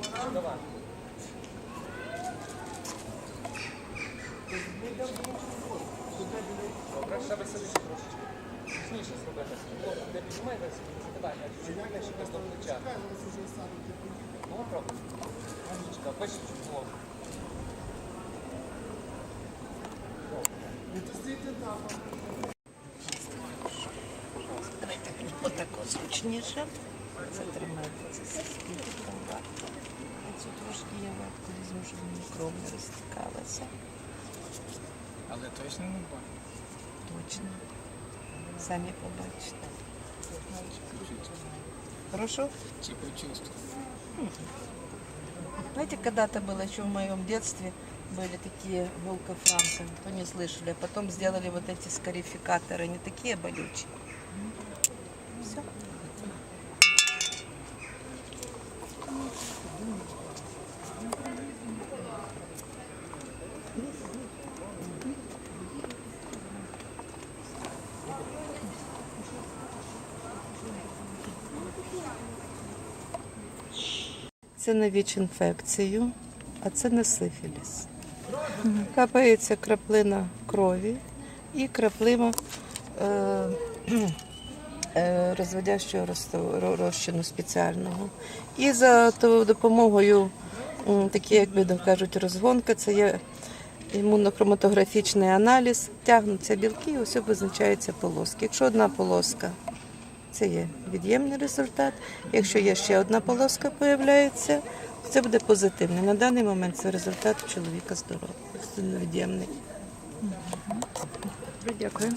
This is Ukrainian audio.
Добре, ще. Ну, пробуй. Умничка, вище чуть було. Це тримається А цю трошки я ватку візьму, щоб мені кров не розтікалася. Але точно не буде. Точно. Самі побачите. Прошу. Чи почувствую. Знаете, когда-то было еще в моем детстве были такие волкофранки, то не слышали, а потом сделали вот эти скарификаторы, они такие болючие. Все. Це на ВІЧ-інфекцію, а це на сифіліс. Капається краплина крові і краплина е, е, розводящого розчину спеціального. І за допомогою такі, як би кажуть, розгонка, це є імунохроматографічний аналіз, тягнуться білки, і ось визначаються полоски. Якщо одна полоска це є від'ємний результат. Якщо є ще одна полоска появляється, це буде позитивний. На даний момент це результат чоловіка здоровий, від'ємний. Дякую.